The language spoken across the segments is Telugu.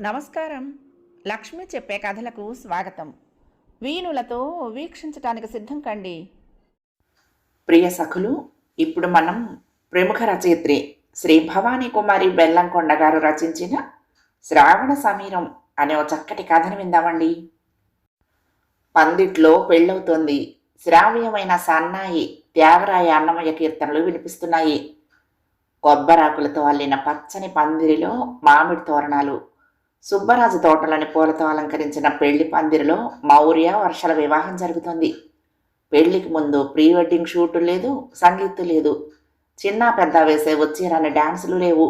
నమస్కారం. లక్ష్మి చెప్పే కథలకు స్వాగతం. వీణులతో వీక్షించటానికి సిద్ధం కండి. ప్రియ సఖులు ఇప్పుడు మనం ప్రముఖ రచయిత్రి శ్రీ భవానీ కుమారి బెల్లంకొండ గారు రచించిన శ్రావణ సమీరం అనే ఓ చక్కటి కథను విందామండి. పందిట్లో పెళ్ళవుతోంది. శ్రావ్యమైన సన్నాయి త్యాగరాయ అన్నమయ్య కీర్తనలు వినిపిస్తున్నాయి. కొబ్బరాకులతో అల్లిన పచ్చని పందిరిలో మామిడి తోరణాలు సుబ్బరాజు తోటలని పూలతో అలంకరించిన పెళ్ళి పందిరిలో మౌర్య వర్షల వివాహం జరుగుతోంది. పెళ్ళికి ముందు ప్రీ వెడ్డింగ్ షూట్ లేదు సంగీత్ లేదు. చిన్న పెద్ద వేసే వచ్చేరాని డ్యాన్సులు లేవు.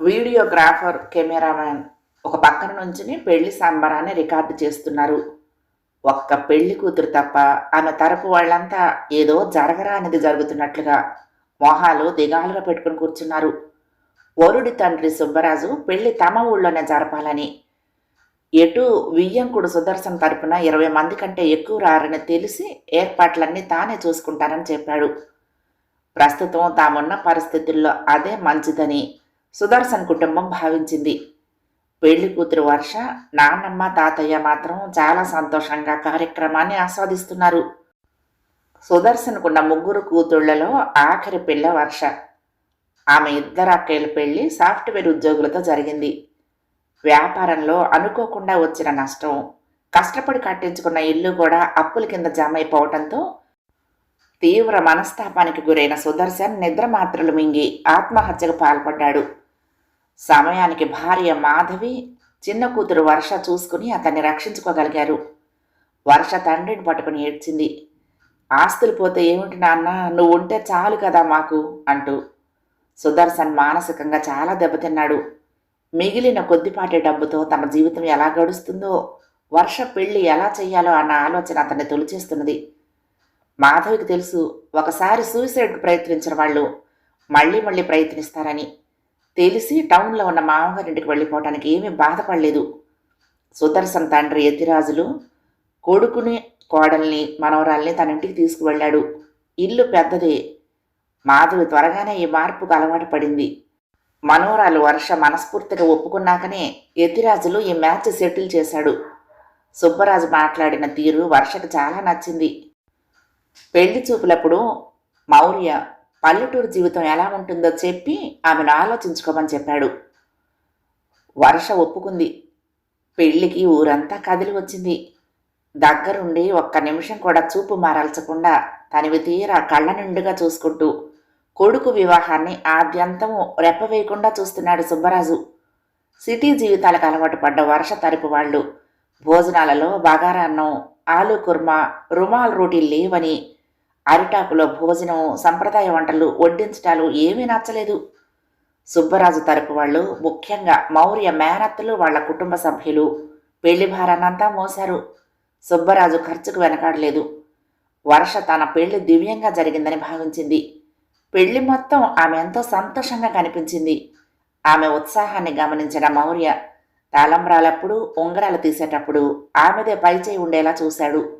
వీడియోగ్రాఫర్ కెమెరామ్యాన్ ఒక పక్కన నుంచుని పెళ్ళి సంబరాన్ని రికార్డు చేస్తున్నారు. ఒక్క పెళ్ళి కూతురు తప్ప ఆమె తరపు వాళ్ళంతా ఏదో జరగరానిది జరుగుతున్నట్లుగా మొహాలు దిగాలుగా పెట్టుకుని కూర్చున్నారు. వరుడి తండ్రి సుబ్బరాజు పెళ్ళి తమ ఊళ్ళోనే జరపాలని. ఎటు వియ్యంకుడు సుదర్శన్ తరపున ఇరవై మంది కంటే ఎక్కువ రారని తెలిసి ఏర్పాట్లన్నీ తానే చూసుకుంటానని చెప్పాడు. ప్రస్తుతం తామున్న పరిస్థితుల్లో అదే మంచిదని సుదర్శన్ కుటుంబం భావించింది. పెళ్ళి కూతురు వర్ష నాన్నమ్మ తాతయ్య మాత్రం చాలా సంతోషంగా కార్యక్రమాన్ని ఆస్వాదిస్తున్నారు. సుదర్శన్కున్న ముగ్గురు కూతుళ్ళలో ఆఖరి పిల్ల వర్ష. ఆమె ఇద్దరు అక్కయ్యల పెళ్ళి సాఫ్ట్వేర్ ఉద్యోగులతో జరిగింది. వ్యాపారంలో అనుకోకుండా వచ్చిన నష్టం కష్టపడి కట్టించుకున్న ఇల్లు కూడా అప్పుల కింద జమ అయిపోవడంతో తీవ్ర మనస్తాపానికి గురైన సుదర్శన్ నిద్ర మాత్రలు మింగి ఆత్మహత్యకు పాల్పడ్డాడు. సమయానికి భార్య మాధవి చిన్న కూతురు వర్ష చూసుకుని అతన్ని రక్షించుకోగలిగారు. వర్ష తండ్రిని పట్టుకుని ఏడ్చింది. ఆస్తులు పోతే ఏమిటి నాన్న? నువ్వు ఉంటే చాలు కదా మాకు అంటూ సుదర్శన్ మానసికంగా చాలా దెబ్బతిన్నాడు. మిగిలిన కొద్దిపాటి డబ్బుతో తమ జీవితం ఎలా గడుస్తుందో వర్ష పెళ్ళి ఎలా చేయాలో అన్న ఆలోచన అతన్ని తొలిచేస్తున్నది. మాధవికి తెలుసు ఒకసారి సూసైడ్కి ప్రయత్నించిన వాళ్ళు మళ్ళీ మళ్ళీ ప్రయత్నిస్తారని. తెలిసి టౌన్లో ఉన్న మామగారింటికి వెళ్ళిపోవటానికి ఏమీ బాధపడలేదు. సుదర్శన్ తండ్రి యతిరాజులు కొడుకుని కోడల్ని మనవరాల్ని తన ఇంటికి తీసుకువెళ్ళాడు. ఇల్లు పెద్దదే మాధవి త్వరగానే ఈ మార్పుకు అలవాటు పడింది. మనోరాలు వర్ష మనస్ఫూర్తిగా ఒప్పుకున్నాకనే యతిరాజులు ఈ మ్యాచ్ సెటిల్ చేశాడు. సుబ్బరాజు మాట్లాడిన తీరు వర్షకు చాలా నచ్చింది. పెళ్ళి చూపులప్పుడు మౌర్య పల్లెటూరు జీవితం ఎలా ఉంటుందో చెప్పి ఆమెను ఆలోచించుకోమని చెప్పాడు. వర్ష ఒప్పుకుంది. పెళ్ళికి ఊరంతా కదిలి వచ్చింది. దగ్గరుండి ఒక్క నిమిషం కూడా చూపు మారాల్చకుండా తనివి తీరా కళ్ళ నిండుగా చూసుకుంటూ కొడుకు వివాహాన్ని ఆద్యంతము రెప్పవేయకుండా చూస్తున్నాడు సుబ్బరాజు. సిటీ జీవితాలకు అలవాటు పడ్డ వర్ష తరపు వాళ్ళు. భోజనాలలో బగారా అన్నం ఆలు కుర్మా రుమాల్ రోటీ లేవని అరిటాకులో భోజనం సంప్రదాయ వంటలు వడ్డించటాలు ఏమీ నచ్చలేదు. సుబ్బరాజు తరపు వాళ్ళు ముఖ్యంగా మౌర్య మేనత్తలు వాళ్ళ కుటుంబ సభ్యులు పెళ్ళి భారాన్నంతా మోశారు. సుబ్బరాజు ఖర్చుకు వెనకాడలేదు. వర్ష తన పెళ్ళి దివ్యంగా జరిగిందని భావించింది. పెళ్ళి మొత్తం ఆమె ఎంతో సంతోషంగా కనిపించింది. ఆమె ఉత్సాహాన్ని గమనించిన మౌర్య తాళంబ్రాలప్పుడు ఉంగరాలు తీసేటప్పుడు ఆమెదే పైచేయి ఉండేలా చూశాడు.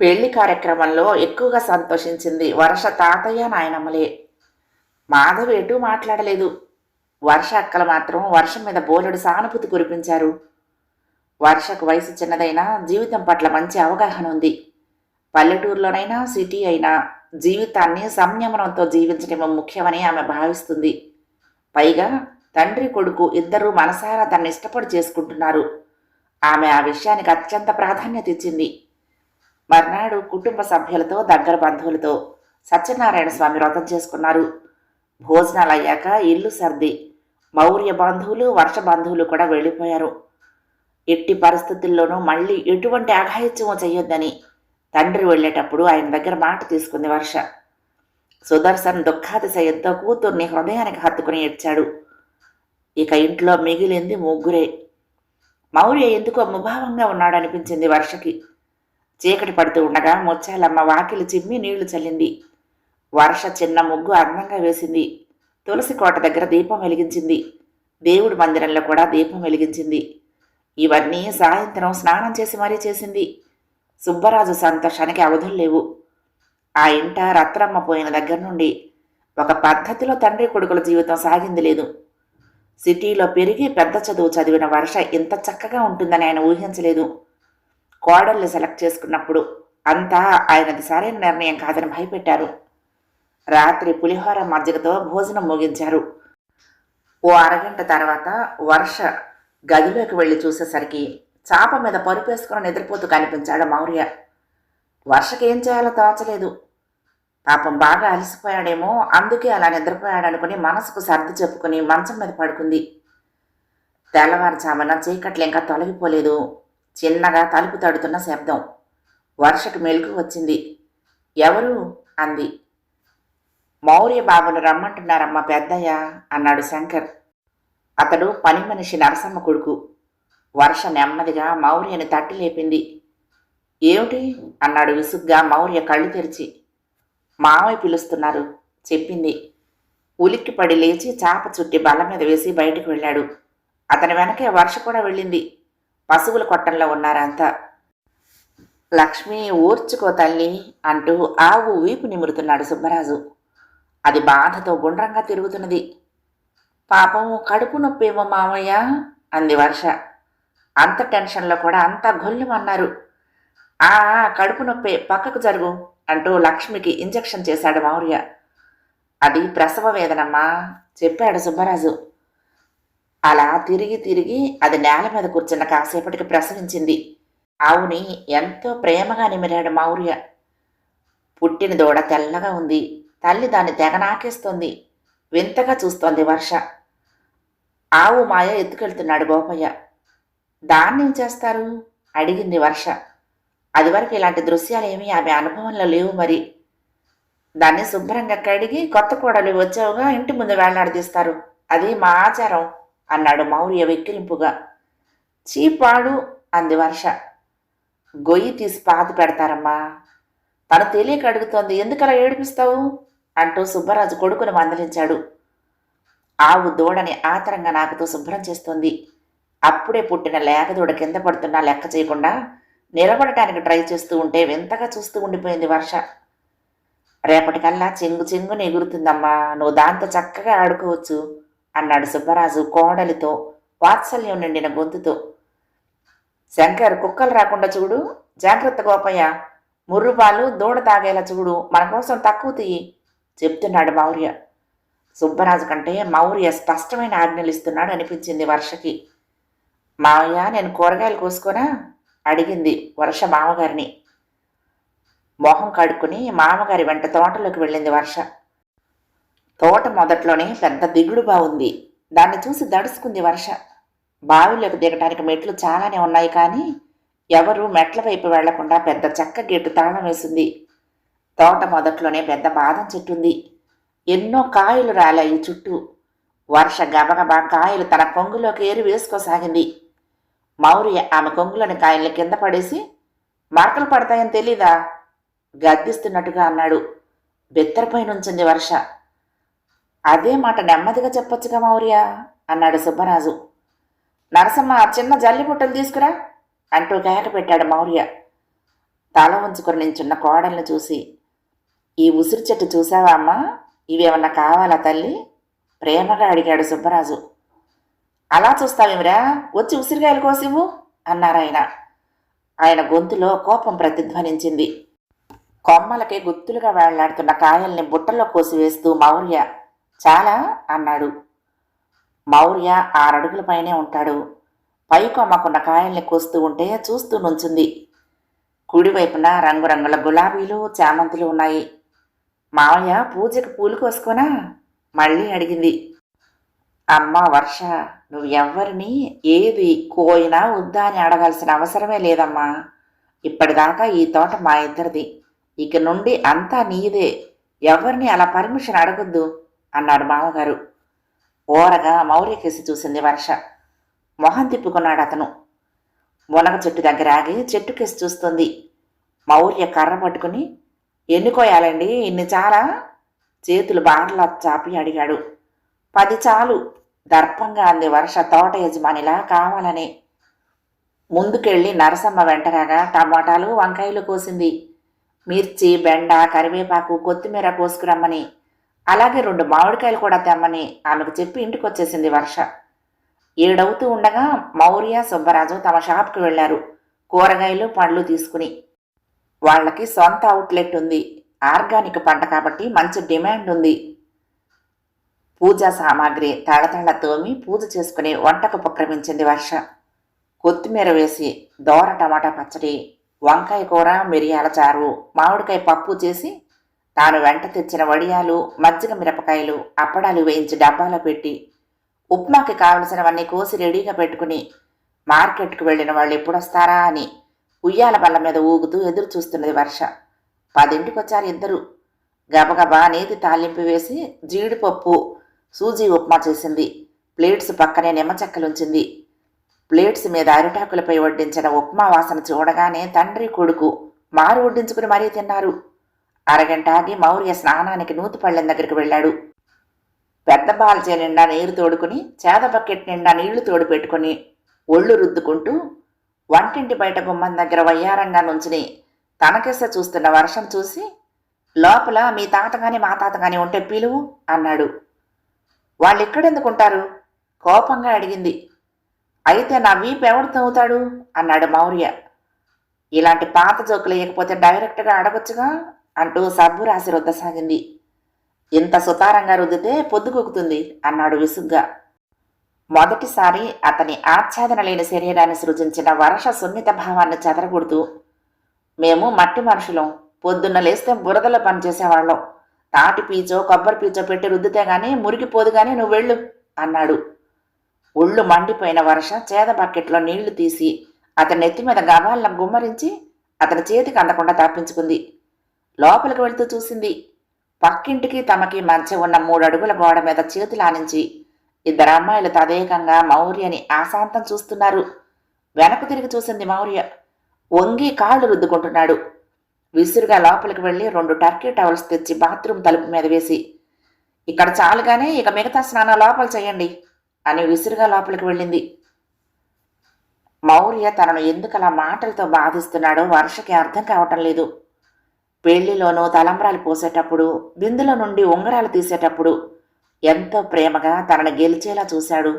పెళ్ళి కార్యక్రమంలో ఎక్కువగా సంతోషించింది వర్ష తాతయ్య నాయనమ్మలే. మాధవి ఎటూ మాట్లాడలేదు. వర్ష అక్కలు మాత్రం వర్షం మీద బోలెడు సానుభూతి కురిపించారు. వర్షకు వయసు చిన్నదైనా జీవితం పట్ల మంచి అవగాహన ఉంది. పల్లెటూరులోనైనా సిటీ అయినా జీవితాన్ని సంయమనంతో జీవించడం ముఖ్యమని ఆమె భావిస్తుంది. పైగా తండ్రి కొడుకు ఇద్దరూ మనసారా తన్ని ఇష్టపడి చేసుకుంటున్నారు. ఆమె ఆ విషయానికి అత్యంత ప్రాధాన్యత ఇచ్చింది. మర్నాడు కుటుంబ సభ్యులతో దగ్గర బంధువులతో సత్యనారాయణ స్వామి వ్రతం చేసుకున్నారు. భోజనాలు అయ్యాక ఇల్లు సర్ది మౌర్య బంధువులు వర్ష బంధువులు కూడా వెళ్ళిపోయారు. ఎట్టి పరిస్థితుల్లోనూ మళ్ళీ ఎటువంటి అఘాయిత్యమో చేయొద్దని తండ్రి వెళ్ళేటప్పుడు ఆయన దగ్గర మాట తీసుకుంది వర్ష. సుదర్శన్ దుఃఖాతిశయంతో కూతుర్ని హృదయానికి హత్తుకుని ఏడ్చాడు. ఇక ఇంట్లో మిగిలింది ముగ్గురే. మౌర్య ఎందుకో ముభావంగా ఉన్నాడనిపించింది వర్షకి. చీకటి పడుతూ ఉండగా ముచ్చాలమ్మ వాకిలి చిమ్మి నీళ్ళు చల్లింది. వర్ష చిన్న ముగ్గు అందంగా వేసింది. తులసి కోట దగ్గర దీపం వెలిగించింది. దేవుడి మందిరంలో కూడా దీపం వెలిగించింది. ఇవన్నీ సాయంత్రం స్నానం చేసి మరీ చేసింది. సుబ్బరాజు సంతోషానికి అవధులు లేవు. ఆ ఇంట రత్నమ్మ పోయిన దగ్గర నుండి ఒక పద్ధతిలో తండ్రి కొడుకుల జీవితం సాగింది లేదు. సిటీలో పెరిగి పెద్ద చదువు చదివిన వర్ష ఇంత చక్కగా ఉంటుందని ఆయన ఊహించలేదు. కోడళ్ళు సెలెక్ట్ చేసుకున్నప్పుడు అంతా ఆయనది సరైన నిర్ణయం కాదని భయపెట్టారు. రాత్రి పులిహోర మజ్జిగతో భోజనం ముగించారు. ఓ అరగంట తర్వాత వర్ష గదిలోకి వెళ్ళి చూసేసరికి చాప మీద పరుపేసుకుని నిద్రపోతూ కనిపించాడు మౌర్య. వర్షకి ఏం చేయాలో తోచలేదు. పాపం బాగా అలసిపోయాడేమో అందుకే అలా నిద్రపోయాడనుకుని మనసుకు సర్ది చెప్పుకుని మంచం మీద పడుకుంది. తెల్లవారుజామున చీకట్లు ఇంకా తొలగిపోలేదు. చిన్నగా తలుపు తడుతున్న శబ్దం. వర్షకు మెలుగు వచ్చింది. ఎవరు? అంది. మౌర్య బాబును రమ్మంటున్నారమ్మా పెద్దయ్య అన్నాడు శంకర్. అతడు పని మనిషి నరసమ్మ కొడుకు. వర్ష నెమ్మదిగా మౌర్యని తట్టి లేపింది. ఏమిటి? అన్నాడు విసుగ్గా మౌర్య కళ్ళు తెరిచి. మావయ్య పిలుస్తున్నారు చెప్పింది. ఉలిక్కిపడి లేచి చాప చుట్టి బల్ల మీద వేసి బయటకు వెళ్ళాడు. అతని వెనకే వర్ష కూడా వెళ్ళింది. పశువుల కొట్టంలో ఉన్నారంతా లక్ష్మి ఊర్చుకో తల్లి అంటూ ఆవు వీపు నిమురుతున్నాడు సుబ్బరాజు. అది బాధతో గుండ్రంగా తిరుగుతున్నది. పాపం కడుపు నొప్పేమో మామయ్య అంది వర్ష. అంత టెన్షన్లో కూడా అంతా గొల్లుమన్నారు. ఆ ఆ, కడుపు నొప్పే పక్కకు జరుగు అంటూ లక్ష్మికి ఇంజెక్షన్ చేశాడు మౌర్య. అది ప్రసవ వేదనమ్మా చెప్పాడు సుబ్బరాజు. అలా తిరిగి తిరిగి అది నేల మీద కూర్చున్న కాసేపటికి ప్రసవించింది. ఆవుని ఎంతో ప్రేమగా నిమిరాడు మౌర్య. పుట్టిన దూడ తెల్లగా ఉంది. తల్లి దాన్ని తెగ నాకేస్తోంది. వింతగా చూస్తోంది వర్ష. ఆవు మాయ ఎత్తుకెళ్తున్నాడు గోపయ్య. దాన్నేం చేస్తారు? అడిగింది వర్ష. అది వరకు ఇలాంటి దృశ్యాలు ఏమీ ఆమె అనుభవంలో లేవు మరి. దాన్ని శుభ్రంగా కడిగి కొత్త కోడలు వచ్చావుగా ఇంటి ముందు వేలాడదీస్తారు. అది మా ఆచారం అన్నాడు మౌర్య వెక్కిరింపుగా చీపాడు అంది వర్ష. గొయ్యి తీసి పాతి పెడతారమ్మా. తను తెలియక అడుగుతోంది ఎందుకలా ఏడిపిస్తావు? అంటూ సుబ్బరాజు కొడుకును మందలించాడు. ఆవు దూడని ఆతరంగా నాకుతో శుభ్రం చేస్తోంది. అప్పుడే పుట్టిన లేకదూడ కింద పడుతున్నా లెక్క చేయకుండా నిలబడటానికి ట్రై చేస్తూ ఉంటే వింతగా చూస్తూ ఉండిపోయింది వర్ష. రేపటికల్లా చెంగు చెంగుని ఎగురుతుందమ్మా నువ్వు దాంతో చక్కగా ఆడుకోవచ్చు అన్నాడు సుబ్బరాజు కోడలితో వాత్సల్యం నిండిన గొంతుతో. శంకర్ కుక్కలు రాకుండా చూడు జాగ్రత్త గోపయ్య ముర్రుపాలు దూడ తాగేలా చూడు మన కోసం తక్కువ తీయి చెప్తున్నాడు మౌర్య. సుబ్బరాజు కంటే మౌర్య స్పష్టమైన ఆజ్ఞలు ఇస్తున్నాడు అనిపించింది వర్షకి. మావయ్య నేను కూరగాయలు కోసుకోనా అడిగింది వర్ష మామగారిని. మొహం కడుక్కుని మామగారి వెంట తోటలోకి వెళ్ళింది వర్ష. తోట మొదట్లోనే పెద్ద దిగుడు బాగుంది దాన్ని చూసి దడుచుకుంది వర్ష. బావిలోకి దిగటానికి మెట్లు చాలానే ఉన్నాయి కానీ ఎవరు మెట్ల వైపు వెళ్ళకుండా పెద్ద చెక్క గేటు తాళం వేసింది. తోట మొదట్లోనే పెద్ద బాదం చెట్టు ఉంది ఎన్నో కాయలు రాలాయి చుట్టూ. వర్ష గబగబా కాయలు తన కొంగులోకి ఏరి వేసుకోసాగింది. మౌర్య ఆమె కొంగులోని కాయల్ని కింద పడేసి మార్కలు పడతాయని తెలీదా? గద్దిస్తున్నట్టుగా అన్నాడు. బెత్తరపై నుంచింది వర్ష. అదే మాట నెమ్మదిగా చెప్పొచ్చుగా మౌర్య అన్నాడు సుబ్బరాజు. నరసమ్మ ఆ చిన్న జల్లి బుట్టలు తీసుకురా అంటూ కేక పెట్టాడు మౌర్య తల ఉంచుకొని నించున్న కోడల్ని చూసి ఈ ఉసిరి చెట్టు చూసావా అమ్మా? ఇవేమన్నా కావాలా తల్లి? ప్రేమగా అడిగాడు సుబ్బరాజు. అలా చూస్తావేమిరా? వచ్చి ఉసిరికాయలు కోసివు అన్నారాయన ఆయన గొంతులో కోపం ప్రతిధ్వనించింది. కొమ్మలకి గుత్తులుగా వేళ్ళాడుతున్న కాయల్ని బుట్టలో కోసివేస్తూ మౌర్య చాలా అన్నాడు. మౌర్య ఆరడుగుల పైనే ఉంటాడు. పై కొమ్మకున్న కాయల్ని కోస్తూ ఉంటే చూస్తూ నుంచుంది. కుడివైపున రంగురంగుల గులాబీలు చామంతులు ఉన్నాయి. మావయ్య పూజకు పూలు కోసుకోనా? మళ్ళీ అడిగింది. అమ్మా వర్ష నువ్వు ఎవ్వరిని ఏది కోయినా వద్దా అని అడగాల్సిన అవసరమే లేదమ్మా. ఇప్పటిదాకా ఈ తోట మా ఇద్దరిది. ఇక నుండి అంతా నీదే. ఎవరిని అలా పర్మిషన్ అడగొద్దు అన్నాడు మామగారు. ఓరగా మౌర్యకేసి చూసింది వర్ష. మొహం తిప్పుకున్నాడు అతను. మునగ చెట్టు దగ్గర ఆగి చెట్టుకేసి చూస్తుంది. మౌర్య కర్ర పట్టుకుని ఎన్ని కోయాలండి ఇన్ని చాలా? చేతులు బార్లా చాపి అడిగాడు. పది చాలు. దర్పంగా అంది వర్ష తోట యజమానిలా కావాలని. ముందుకెళ్ళి నరసమ్మ వెంటరాగా టమాటాలు వంకాయలు కోసింది. మిర్చి బెండ కరివేపాకు కొత్తిమీర కోసుకురమ్మని. అలాగే రెండు మామిడికాయలు కూడా తెమ్మని ఆమెకు చెప్పి ఇంటికొచ్చేసింది వర్ష. ఏడవుతూ ఉండగా మౌర్య సుబ్బరాజు తమ షాప్కి వెళ్ళారు కూరగాయలు పండ్లు తీసుకుని. వాళ్ళకి సొంత అవుట్లెట్ ఉంది. ఆర్గానిక్ పంట కాబట్టి మంచి డిమాండ్ ఉంది. పూజా సామాగ్రి తళతళ తోమి పూజ చేసుకుని వంటకు ఉపక్రమించింది వర్ష. కొత్తిమీర వేసి దోర టమాటా పచ్చడి వంకాయ కూర మిరియాల చారు మామిడికాయ పప్పు చేసి తాను వెంట తెచ్చిన వడియాలు మజ్జిగ మిరపకాయలు అప్పడాలు వేయించి డబ్బాలో పెట్టి ఉప్మాకి కావలసినవన్నీ కోసి రెడీగా పెట్టుకుని మార్కెట్కు వెళ్ళిన వాళ్ళు ఎప్పుడొస్తారా అని ఉయ్యాల బల్ల మీద ఊగుతూ ఎదురు చూస్తున్నది వర్ష. పదింటికి వచ్చారు ఇద్దరు. గబగబా అనేది తాలింపు వేసి జీడిపప్పు సూజీ ఉప్మా చేసింది. ప్లేట్స్ పక్కనే నిమ్మచెక్కలుంచింది ప్లేట్స్ మీద అరిటాకులపై వడ్డించిన ఉప్మా వాసన చూడగానే తండ్రి కొడుకు మారు వడ్డించుకుని మరీ తిన్నారు. అరగంట ఆగి మౌర్య స్నానానికి నూతుపళ్ళెం దగ్గరికి వెళ్ళాడు. పెద్ద బాల్చే నిండా నీరు తోడుకుని చేద బకెట్ నిండా నీళ్ళు తోడు పెట్టుకుని ఒళ్ళు రుద్దుకుంటూ వంటింటి బయట గుమ్మం దగ్గర వయ్యారంగా నుంచుని తనకెస చూస్తున్న వర్షం చూసి లోపల మీ తాత కానీ మా తాత కానీ ఉంటే పిలువు అన్నాడు. వాళ్ళిక్కడెందుకుంటారు కోపంగా అడిగింది. అయితే నా వీపు ఎవడు తవ్వుతాడు అన్నాడు మౌర్య. ఇలాంటి పాత జోకులు లేకపోతే డైరెక్ట్గా అడగొచ్చుగా? అంటూ సబ్బు రాసి రుద్దసాగింది. ఇంత సుతారంగా రుద్దితే పొద్దుకొక్కుతుంది అన్నాడు విసుగ్గా. మొదటిసారి అతని ఆచ్ఛాదన లేని శరీరాన్ని సృజించిన వర్ష సున్నిత భావాన్ని చెదరగొడుతూ మేము మట్టి మనుషులం పొద్దున్న లేస్తే బురదలో పనిచేసేవాళ్ళం. తాటి పీచో కొబ్బరి పీచో పెట్టి రుద్దితే గాని మురిగిపోదు గాని నువ్వు వెళ్ళు అన్నాడు. ఒళ్ళు మండిపోయిన వర్ష చేద బకెట్లో నీళ్ళు తీసి అతని నెత్తి మీద గవాళ్ళం గుమ్మరించి అతని చేతికి అందకుండా తప్పించుకుంది లోపలికి వెళ్తూ చూసింది. పక్కింటికి తమకి మధ్య ఉన్న మూడు అడుగుల గోడ మీద చేతులానించి ఇద్దరు అమ్మాయిలు తదేకంగా మౌర్యని ఆశాంతం చూస్తున్నారు. వెనక్కు తిరిగి చూసింది మౌర్య. వంగి కాళ్ళు రుద్దుకుంటున్నాడు. విసురుగా లోపలికి వెళ్ళి రెండు టర్కీ టవల్స్ తెచ్చి బాత్రూమ్ తలుపు మీద వేసి ఇక్కడ చాలుగానే ఇక మిగతా స్నానం లోపల చేయండి అని విసురుగా లోపలికి వెళ్ళింది. మౌర్య తనను ఎందుకలా మాటలతో బాధిస్తున్నాడో వర్షకి అర్థం కావటం లేదు. పెళ్ళిలోనూ తలంబ్రాలు పోసేటప్పుడు బిందులో నుండి ఉంగరాలు తీసేటప్పుడు ఎంతో ప్రేమగా తనని గెలిచేలా చూశాడు.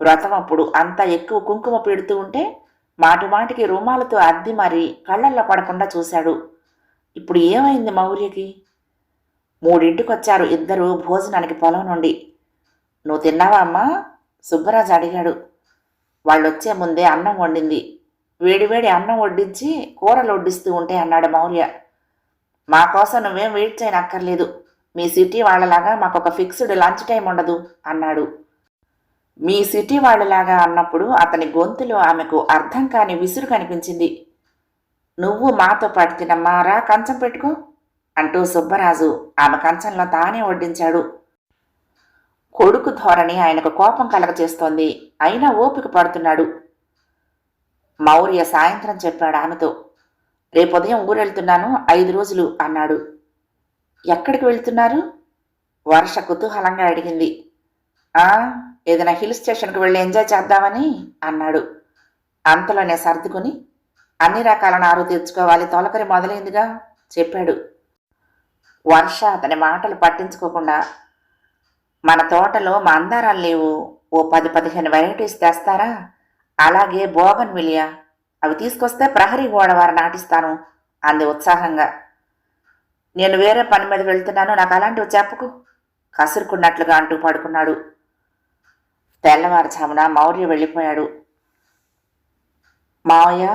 వ్రతం అప్పుడు అంత ఎక్కువ కుంకుమ పెడుతూ ఉంటే మాటిమాటికి రూమాలతో అద్ది మరి కళ్ళల్లో పడకుండా చూశాడు. ఇప్పుడు ఏమైంది మౌర్యకి? మూడింటికొచ్చారు ఇద్దరు భోజనానికి పొలం నుండి. నువ్వు తిన్నావా అమ్మా? సుబ్బరాజు అడిగాడు. వాళ్ళొచ్చే ముందే అన్నం వండింది. వేడివేడి అన్నం వడ్డించి కూరలు వడ్డిస్తూ ఉంటే అన్నాడు మౌర్య. మా కోసం నువ్వేం వెయిట్ చేయనక్కర్లేదు. మీ సిటీ వాళ్ళలాగా మాకు ఒక ఫిక్స్డ్ లంచ్ టైం ఉండదు అన్నాడు. మీ సిటీ వాళ్ళలాగా అన్నప్పుడు అతని గొంతులో ఆమెకు అర్థం కాని విసురు కనిపించింది. నువ్వు మాతో పాటు తినమ్మా రా కంచం పెట్టుకో అంటూ సుబ్బరాజు ఆమె కంచంలో తానే వడ్డించాడు. కొడుకు ధోరణి ఆయనకు కోపం కలగచేస్తోంది. అయినా ఓపిక పడుతున్నాడు. మౌర్య సాయంత్రం చెప్పాడు ఆమెతో. రేపు ఉదయం ఊరెళ్తున్నాను. ఐదు రోజులు అన్నాడు. ఎక్కడికి వెళ్తున్నారు? వర్ష కుతూహలంగా అడిగింది. ఆ ఏదైనా హిల్ స్టేషన్కి వెళ్ళి ఎంజాయ్ చేద్దామని అన్నాడు. అంతలోనే సర్దుకుని అన్ని రకాల నారు తెచ్చుకోవాలి తొలకరి మొదలైందిగా చెప్పాడు. వర్ష అతని మాటలు పట్టించుకోకుండా మన తోటలో మందారాలు లేవు ఓ పది పదిహేను వెరైటీస్ తెస్తారా? అలాగే బోగన్ విలియా అవి తీసుకొస్తే ప్రహరీ గోడ వారు నాటిస్తాను అంది ఉత్సాహంగా. నేను వేరే పని మీద వెళ్తున్నాను నాకు అలాంటివి చెప్పకు కసురుకున్నట్లుగా అంటూ పడుకున్నాడు. తెల్లవారుజామున మౌర్య వెళ్ళిపోయాడు. మావయ్య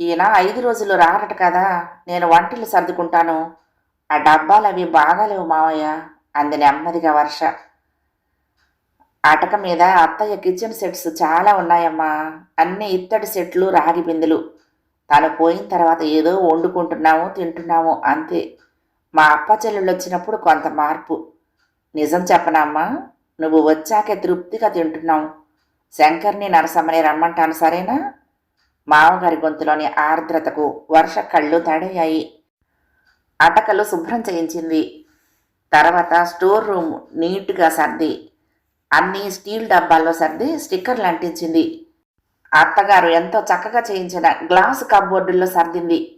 ఈయన ఐదు రోజులు రారట కదా నేను వంటలు సర్దుకుంటాను. ఆ డబ్బాలు అవి బాగాలేవు మావయ్య అంది నెమ్మదిగా వర్ష. అటక మీద అత్తయ్య కిచెన్ సెట్స్ చాలా ఉన్నాయమ్మా అన్ని ఇత్తడి సెట్లు రాగి బిందెలు. తను పోయిన తర్వాత ఏదో వండుకుంటున్నాము తింటున్నాము అంతే. మా అప్ప చెల్లెళ్ళు వచ్చినప్పుడు కొంత మార్పు. నిజం చెప్పనమ్మా నువ్వు వచ్చాకే తృప్తిగా తింటున్నావు. శంకర్ని నరసమ్మని రమ్మంటాను సరేనా? మామగారి గొంతులోని ఆర్ద్రతకు వర్ష కళ్ళు తడయ్యాయి అటకలు శుభ్రం చేయించింది. తర్వాత స్టోర్ రూమ్ నీట్గా సర్ది అన్ని స్టీల్ డబ్బాల్లో సర్ది స్టిక్కర్లు అంటించింది. అత్తగారు ఎంతో చక్కగా చేయించిన గ్లాసు కబ్బోర్డుల్లో సర్దింది.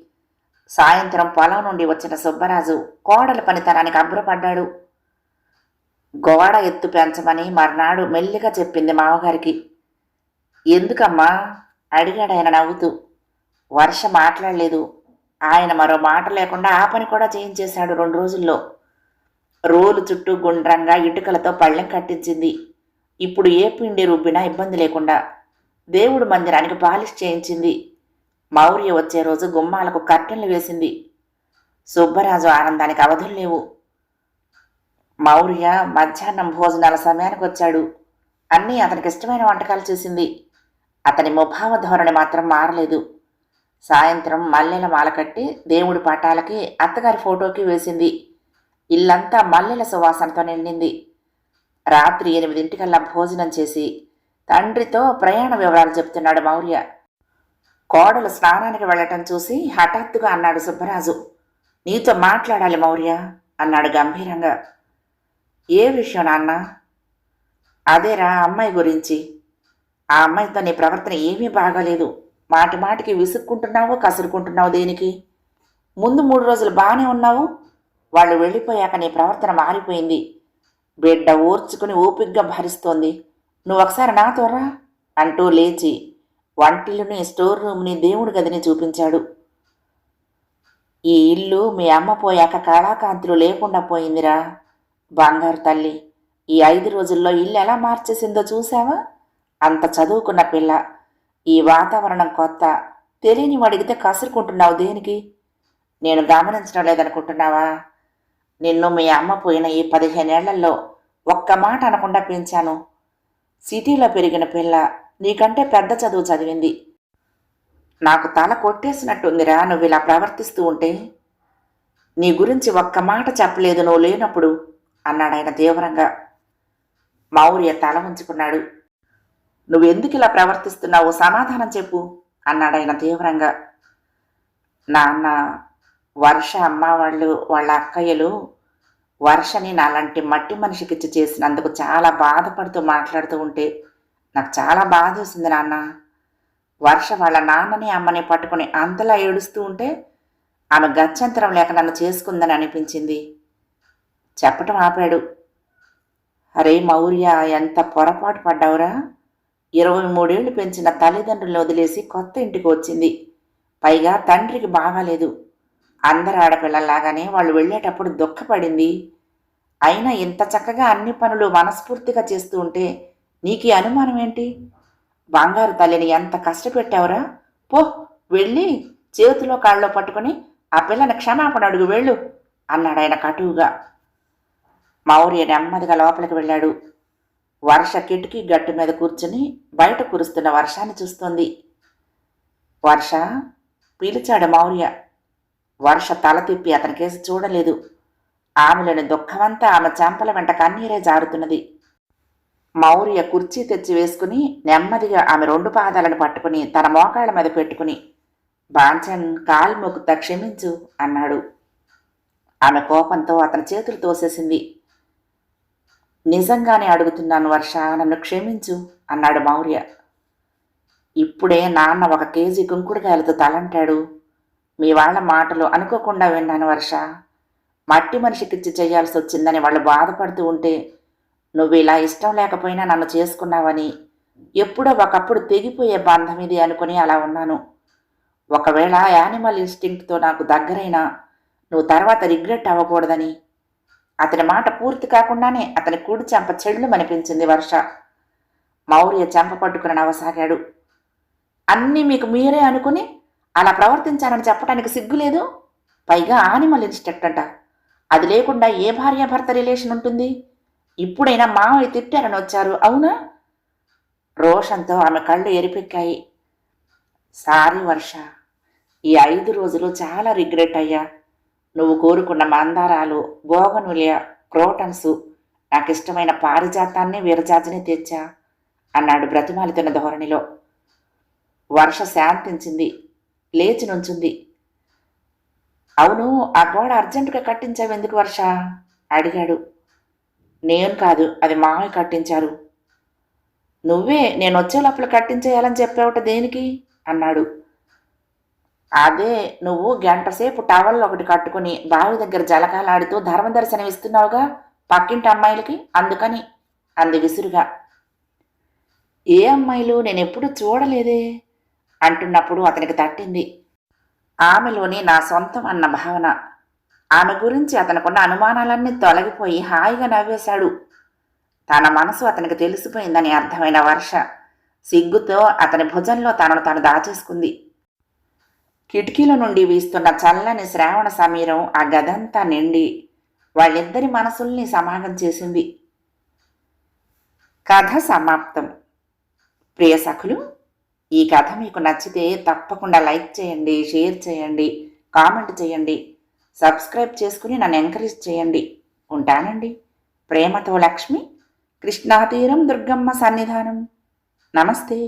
సాయంత్రం పొలం నుండి వచ్చిన సుబ్బరాజు కోడల పనితనానికి అబ్బురపడ్డాడు. గోడ ఎత్తు పెంచమని మర్నాడు మెల్లిగా చెప్పింది మామగారికి. ఎందుకమ్మా? అడిగాడు ఆయన నవ్వుతూ. వర్ష మాట్లాడలేదు. ఆయన మరో మాట లేకుండా ఆ పని కూడా చేయించేశాడు రెండు రోజుల్లో. రోలు చుట్టూ గుండ్రంగా ఇటుకలతో పళ్ళెం కట్టించింది. ఇప్పుడు ఏ పిండి రుబ్బినా ఇబ్బంది లేకుండా దేవుడు మందిరానికి పాలిష్ చేయించింది. మౌర్య వచ్చే రోజు గుమ్మాలకు కర్టెన్లు వేసింది. సుబ్బరాజు ఆనందానికి అవధులు లేవు. మౌర్య మధ్యాహ్నం భోజనాల సమయానికి వచ్చాడు. అన్నీ అతనికి ఇష్టమైన వంటకాలు చేసింది. అతని ముభావ ధోరణి మాత్రం మారలేదు. సాయంత్రం మల్లెల మాల కట్టి దేవుడి పటాలకి అత్తగారి ఫోటోకి వేసింది. ఇల్లంతా మల్లెల సువాసనతో నిండింది. రాత్రి ఎనిమిదింటికల్లా భోజనం చేసి తండ్రితో ప్రయాణ వివరాలు చెప్తున్నాడు మౌర్య. కోడలు స్నానానికి వెళ్ళటం చూసి హఠాత్తుగా అన్నాడు సుబ్బరాజు. నీతో మాట్లాడాలి మౌర్య అన్నాడు గంభీరంగా. ఏ విషయం నాన్న? అదేరా అమ్మాయి గురించి. ఆ అమ్మాయితో నీ ప్రవర్తన ఏమీ బాగాలేదు. మాటి మాటికి విసుక్కుంటున్నావు కసురుకుంటున్నావు దేనికి? ముందు మూడు రోజులు బాగానే ఉన్నావు. వాళ్ళు వెళ్ళిపోయాక నీ ప్రవర్తన మారిపోయింది. బిడ్డ ఓర్చుకుని ఓపిగ్గా భరిస్తోంది. నువ్వు ఒకసారి నాతో రా అంటూ లేచి వంటిల్లుని స్టోర్ రూమ్ని దేవుడి గదిని చూపించాడు. ఈ ఇల్లు మీ అమ్మ పోయాక కళాకాంతులు లేకుండా పోయిందిరా. బంగారు తల్లి ఈ ఐదు రోజుల్లో ఇల్లు ఎలా మార్చేసిందో చూసావా అంత చదువుకున్న పిల్ల ఈ వాతావరణం కొత్త తెలియని అడిగితే కసురుకుంటున్నావు దేనికి? నేను గమనించడం లేదనుకుంటున్నావా? నిన్ను మీ అమ్మ పోయిన ఈ పదిహేనేళ్ళలో ఒక్క మాట అనకుండా పెంచాను. సిటీలో పెరిగిన పిల్ల నీకంటే పెద్ద చదువు చదివింది. నాకు తల కొట్టేసినట్టుందిరా నువ్వు ఇలా ప్రవర్తిస్తూ ఉంటే. నీ గురించి ఒక్క మాట చెప్పలేదు నువ్వు లేనప్పుడు. అన్నాడు ఆయన తీవ్రంగా. మౌర్య తల ఉంచుకున్నాడు నువ్వెందుకు ఇలా ప్రవర్తిస్తున్నావో సమాధానం చెప్పు అన్నాడు ఆయన తీవ్రంగా. నాన్న వర్ష అమ్మ వాళ్ళు వాళ్ళ అక్కయ్యలు వర్షని నాలాంటి మట్టి మనిషికిచ్చి చేసినందుకు చాలా బాధపడుతూ మాట్లాడుతూ ఉంటే నాకు చాలా బాధ వేసింది నాన్న. వర్ష వాళ్ళ నాన్నని అమ్మని పట్టుకుని అంతలా ఏడుస్తూ ఉంటే ఆమె గత్యంతరం లేక నన్ను చేసుకుందని అనిపించింది. చెప్పటం ఆపాడు. అరే మౌర్య ఎంత పొరపాటు పడ్డావురా? ఇరవై మూడేళ్ళు పెంచిన తల్లిదండ్రులను వదిలేసి కొత్త ఇంటికి వచ్చింది. పైగా తండ్రికి బాగాలేదు. అందరు ఆడపిల్లల్లాగానే వాళ్ళు వెళ్ళేటప్పుడు దుఃఖపడింది. అయినా ఇంత చక్కగా అన్ని పనులు మనస్ఫూర్తిగా చేస్తూ ఉంటే నీకు అనుమానం ఏంటి? బంగారు తల్లిని ఎంత కష్టపెట్టావురా? పో వెళ్ళి చేతిలో కాళ్ళలో పట్టుకొని ఆ పిల్లని క్షమాపణ అడుగు వెళ్ళు అన్నాడు ఆయన కటువుగా. మౌర్య నెమ్మదిగా లోపలికి వెళ్ళాడు. వర్ష కిటికీ గట్టు మీద కూర్చుని బయట కురుస్తున్న వర్షాన్ని చూస్తోంది. వర్ష? పిలిచాడు మౌర్య వర్ష తల తిప్పి అతనికేసి చూడలేదు. ఆమెలోని దుఃఖమంతా ఆమె చెంపల వెంట కన్నీరే జారుతున్నది. మౌర్య కుర్చీ తెచ్చి వేసుకుని నెమ్మదిగా ఆమె రెండు పాదాలను పట్టుకుని తన మోకాళ్ళ మీద పెట్టుకుని బాంచన్ కాల్మొక్కుతా క్షమించు అన్నాడు. ఆమె కోపంతో అతని చేతులు తోసేసింది. నిజంగానే అడుగుతున్నాను వర్ష నన్ను క్షమించు అన్నాడు మౌర్య. ఇప్పుడే నాన్న ఒక కేజీ కుంకుడుకాయలతో తలంటాడు. మీ వాళ్ళ మాటలు అనుకోకుండా విన్నాను వర్ష. మట్టి మనిషికిచ్చి చేయాల్సి వచ్చిందని వాళ్ళు బాధపడుతూ ఉంటే నువ్వు ఇలా ఇష్టం లేకపోయినా నన్ను చేసుకున్నావని ఎప్పుడో ఒకప్పుడు తెగిపోయే బంధం ఇది అనుకుని అలా ఉన్నాను. ఒకవేళ యానిమల్ ఇన్స్టింక్ట్తో నాకు దగ్గరైనా నువ్వు తర్వాత రిగ్రెట్ అవ్వకూడదని అతని మాట పూర్తి కాకుండానే అతని కూడి చెంప చెళ్ళు అనిపించింది వర్ష. మౌర్య చెంప పట్టుకుని నవ్వసాగాడు. అన్నీ మీకు మీరే అనుకుని అలా ప్రవర్తించానని చెప్పడానికి సిగ్గులేదు పైగా ఆనిమల్ ఇన్స్టెక్ట్ అంట. అది లేకుండా ఏ భార్యాభర్త రిలేషన్ ఉంటుంది? ఇప్పుడైనా మావయ్య తిట్టారని వచ్చారు అవునా? రోషంతో ఆమె కళ్ళు ఎరిపెక్కాయి. సారీ వర్ష ఈ ఐదు రోజులు చాలా రిగ్రెట్ అయ్యా. నువ్వు కోరుకున్న మందారాలు బోగనులియ క్రోటన్స్ నాకు ఇష్టమైన పారిజాతాన్ని వీరజాతిని తెచ్చా అన్నాడు బ్రతిమాలుతున్న ధోరణిలో. వర్ష శాంతించింది లేచి నుంచుంది. అవును ఆ గోడ అర్జెంటుగా కట్టించావు ఎందుకు వర్ష? అడిగాడు. నేను కాదు అది మామయ్య కట్టించారు. నువ్వే నేను వచ్చే లోపల కట్టించేయాలని చెప్పావుట దేనికి? అన్నాడు. అదే నువ్వు గంట సేపు టవల్ ఒకటి కట్టుకుని బావి దగ్గర జలకాలాడుతూ ధర్మ దర్శనం ఇస్తున్నావుగా పక్కింటి అమ్మాయిలకి? అందుకని అంది విసురుగా. ఏ అమ్మాయిలు? నేను ఎప్పుడు చూడలేదే అంటున్నప్పుడు అతనికి తట్టింది. ఆమెలోని నా సొంతం అన్న భావన. ఆమె గురించి అతనుకున్న అనుమానాలన్నీ తొలగిపోయి హాయిగా నవ్వేశాడు. తన మనసు అతనికి తెలిసిపోయిందని అర్థమైన వర్ష సిగ్గుతో అతని భుజంలో తనను తాను దాచేసుకుంది. కిటికీల నుండి వీస్తున్న చల్లని శ్రావణ సమీరం ఆ గదంతా నిండి వాళ్ళిద్దరి మనసుల్ని సమాగం చేసింది. కథ సమాప్తం. ప్రియ సఖులు ఈ కథ మీకు నచ్చితే తప్పకుండా లైక్ చేయండి షేర్ చేయండి కామెంట్ చేయండి సబ్స్క్రైబ్ చేసుకుని నన్ను ఎంకరేజ్ చేయండి. ఉంటానండి. ప్రేమతో లక్ష్మి కృష్ణాతీరం దుర్గమ్మ సన్నిధానం. నమస్తే.